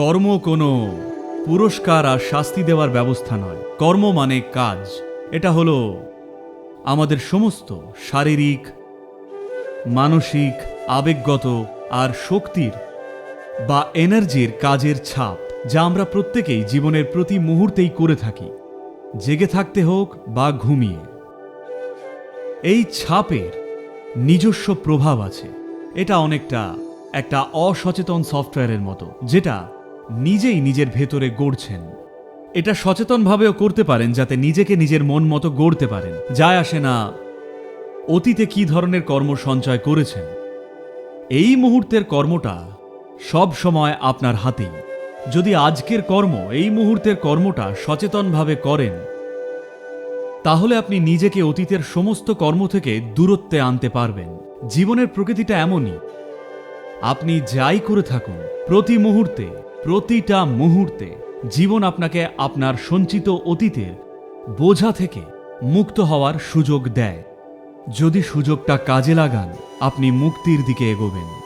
কর্ম কোনো পুরস্কার আর শাস্তি দেওয়ার ব্যবস্থা নয়। কর্ম মানে কাজ। এটা হলো আমাদের সমস্ত শারীরিক, মানসিক, আবেগগত আর শক্তির বা এনার্জির কাজের ছাপ যা আমরা প্রত্যেকেই জীবনের প্রতি মুহূর্তেই করে থাকি। জেগে থাকতে হোক বা ঘুমিয়ে। এই ছাপের নিজস্ব প্রভাব আছে। এটা অনেকটা একটা অসচেতন সফটওয়্যারের মতো, যেটা নিজেই নিজের ভেতরে গড়ছেন। এটা সচেতনভাবেও করতে পারেন যাতে নিজেকে নিজের মন মতো গড়তে পারেন। যায় আসে না, অতীতে কি ধরনের কর্ম সঞ্চয় করেছেন? এই মুহূর্তের কর্মটা সব সময় আপনার হাতেই। যদি আজকের কর্ম এই মুহূর্তের কর্মটা সচেতনভাবে করেন, তাহলে আপনি নিজেকে অতীতের সমস্ত কর্ম থেকে দূরত্বে আনতে পারবেন। জীবনের প্রকৃতিটা এমনই। আপনি যাই করে থাকুন, প্রতি মুহূর্তে প্রতিটা মুহূর্তে জীবন আপনাকে আপনার সঞ্চিত অতীতের বোঝা থেকে মুক্ত হওয়ার সুযোগ দেয়। যদি সুযোগটা কাজে লাগান, আপনি মুক্তির দিকে এগোবেন।